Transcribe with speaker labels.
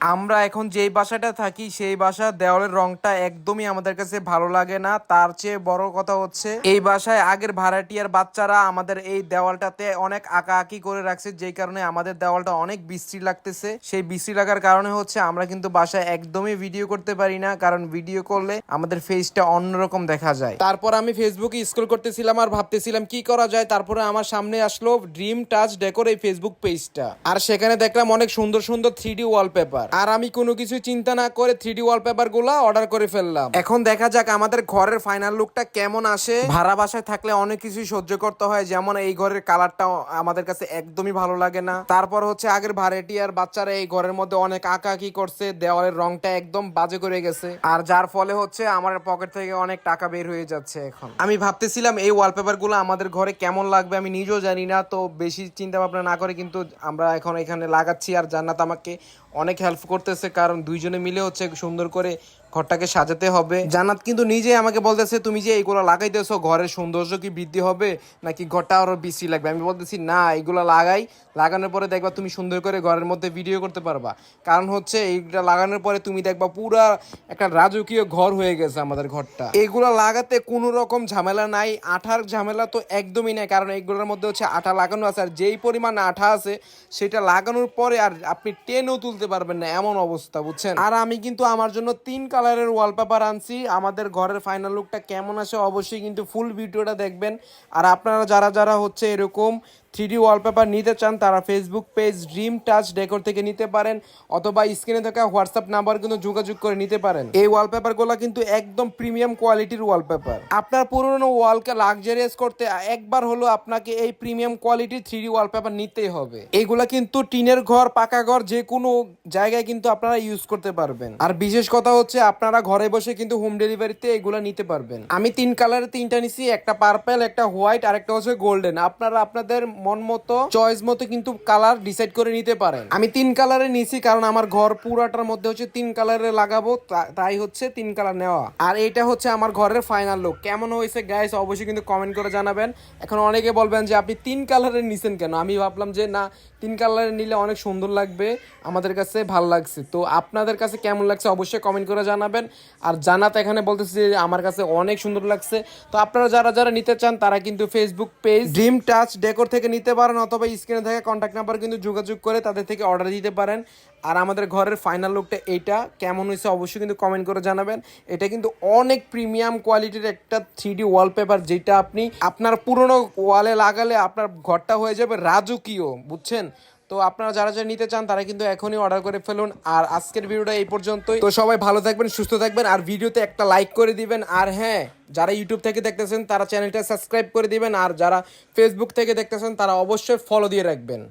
Speaker 1: আমরা এখন যেই বাসাটা থাকি, সেই বাসার দেওয়ালের রংটা একদমই আমাদের কাছে ভালো লাগে না। তার চেয়ে বড় কথা হচ্ছে, এই বাসায় আগের ভাড়াটিয়ার বাচ্চারা আমাদের এই দেওয়ালটাতে অনেক আঁকাআঁকি করে রাখছে, যেই কারণে আমাদের দেওয়ালটা অনেক বিশ্রী লাগতেছে। সেই বিশ্রী লাগার কারণে হচ্ছে আমরা কিন্তু বাসায় একদমই ভিডিও করতে পারি না, কারণ ভিডিও করলে আমাদের ফেসটা অন্যরকম দেখা যায়। তারপর আমি ফেসবুকে স্ক্রল করতেছিলাম আর ভাবতেছিলাম কি করা যায়। তারপরে আমার সামনে আসলো ড্রিম টাচ ডেকোর এই ফেসবুক পেজটা আর সেখানে দেখলাম অনেক সুন্দর সুন্দর থ্রি ডি ওয়ালপেপার আর আমি কোনো কিছু চিন্তা না করে থ্রি ডি ওয়ালপেপারগুলা অর্ডার করে ফেললাম। এখন দেখা যাক আমাদের ঘরের ফাইনাল লুকটা কেমন আসে। ভাড়া বাসায় থাকলে অনেক কিছুই সহ্য করতে হয়, যেমন এই ঘরের কালারটা আমাদের কাছে একদমই ভালো লাগে না। তারপর হচ্ছে আগের ভাড়াটি আর বাচ্চারা এই ঘরের মধ্যে অনেক আঁকাআঁকি করছে, দেওয়ালের রংটা একদম বাজে করে গেছে। আর যার ফলে হচ্ছে আমার পকেট থেকে অনেক টাকা বের হয়ে যাচ্ছে এখন। আমি ভাবতেছিলাম এই ওয়ালপেপারগুলো আমাদের ঘরে কেমন লাগবে আমি নিজেও জানি না, তো বেশি চিন্তা ভাবনা না করে কিন্তু আমরা এখন এখানে লাগাচ্ছি আর জান্নাত আমাকে অনেক হেল্প করতেছে কারণ দুইজনে মিলে হচ্ছে সুন্দর করে ঘরটাকে সাজাতে হবে। জান্নাত কিন্তু নিজে আমাকে বলতেছে, তুমি যে এইগুলো লাগাইতেছো, ঘরের সৌন্দর্য কি বৃদ্ধি হবে? নাকি ঘরটা আরও বেশি লাগবে? আমি বলতেছি, না এইগুলো লাগাই। লাগানোর পরে দেখবা তুমি সুন্দর করে ঘরের মধ্যে ভিডিও করতে পারবা। কারণ হচ্ছে, এইটা লাগানোর পরে তুমি দেখবা পুরা একটা রাজকীয় ঘর হয়ে গেছে আমাদের ঘরটা। এগুলো লাগাতে কোনো রকম ঝামেলা নাই। আঠার ঝামেলা তো একদমই নাই, কারণ এইগুলোর মধ্যে হচ্ছে আঠা লাগানো আছে। আর যেই পরিমাণ আঠা আছে, সেটা লাগানোর পরে আর আপনি টেনও তুলতে পারবেন না, এমন অবস্থা, বুঝছেন? আর আমি কিন্তু আমার জন্য তিন কালারের ওয়ালপেপার আনছি। আমাদের ঘরের ফাইনাল লুকটা কেমন আছে অবশ্যই কিন্তু ফুল ভিডিওটা দেখবেন। আর আপনারা যারা যারা হচ্ছে এরকম থ্রি ডি ওয়ালপেপার নিতে চান, তারা Facebook page dream touch decor থেকে নিতে পারেন অথবা স্ক্রিনে থাকা হোয়াটসঅ্যাপ নাম্বার কিন্তু যোগাযোগ করে নিতে পারেন। এই ওয়ালপেপারগুলো কিন্তু একদম প্রিমিয়াম কোয়ালিটির ওয়ালপেপার। আপনার পুরনো ওয়ালকে লাক্সারিয়াস করতে একবার হলো আপনাকে এই প্রিমিয়াম কোয়ালিটির থ্রি ডি ওয়ালপেপার নিতেই হবে। এগুলা কিন্তু টিনের ঘর, পাকা ঘর যে কোনো জায়গায় কিন্তু আপনারা ইউজ করতে পারবেন। আর বিশেষ কথা হচ্ছে, আপনারা ঘরে বসে কিন্তু হোম ডেলিভারিতে এগুলো নিতে পারবেন। আমি তিন কালারের তিনটা নিছি, একটা পার্পেল একটা হোয়াইট আর একটা হচ্ছে গোল্ডেন আপনারা আপনাদের মন মতো চয়েস মতো কিন্তু কালার ডিসাইড করে নিতে পারেন। আমি তিন কালারে নিছি কারণ আমার ঘর পুরাটার মধ্যে হচ্ছে তিন কালারে লাগাবো তাই হচ্ছে তিন কালার নেওয়া। আর এটা হচ্ছে আমার ঘরের ফাইনাল লুক কেমন হয়েছে গাইস অবশ্যই কিন্তু কমেন্ট করে জানাবেন। এখন অনেকে বলবেন যে, আপনি তিন কালারের নিছেন কেন? আমি ভাবলাম যে, না, তিন কালারের নিলে অনেক সুন্দর লাগবে, আমাদের কাছে ভালো লাগছে। তো আপনাদের কাছে কেমন লাগছে অবশ্যই কমেন্ট করে জানাবেন। আর জানাতে এখানে বলতেছি যে, আমার কাছে অনেক সুন্দর লাগছে। তো আপনারা যারা যারা নিতে চান, তারা কিন্তু Facebook page dream touch decor থেকে নিতে পারেন অথবা স্ক্রিনে থাকা কন্ট্যাক্ট নাম্বার কিন্তু যোগাযোগ করে তাদের থেকে অর্ডার দিতে পারেন। আর আমাদের ঘরের ফাইনাল লুকটা এইটা। কেমন হয়েছে অবশ্যই কিন্তু কমেন্ট করে জানাবেন। এটা কিন্তু অনেক প্রিমিয়াম কোয়ালিটির একটা থ্রি ডি ওয়ালপেপার যেটা আপনি আপনার পুরনো ওয়ালে লাগালে আপনার ঘরটা হয়ে যাবে রাজকীয়, বুঝছেন? তো আপনারা যারা যারা নিতে চান, তারা কিন্তু এখনই অর্ডার করে ফেলুন। আর আজকের ভিডিওটা এই পর্যন্তই। তো সবাই ভালো থাকবেন, সুস্থ থাকবেন, আর ভিডিওতে একটা লাইক করে দিবেন। আর হ্যাঁ যারা ইউটিউব থেকে দেখতেছেন, তারা চ্যানেলটা সাবস্ক্রাইব করে দিবেন। আর যারা ফেসবুক থেকে দেখতেছেন, তারা অবশ্যই ফলো দিয়ে রাখবেন।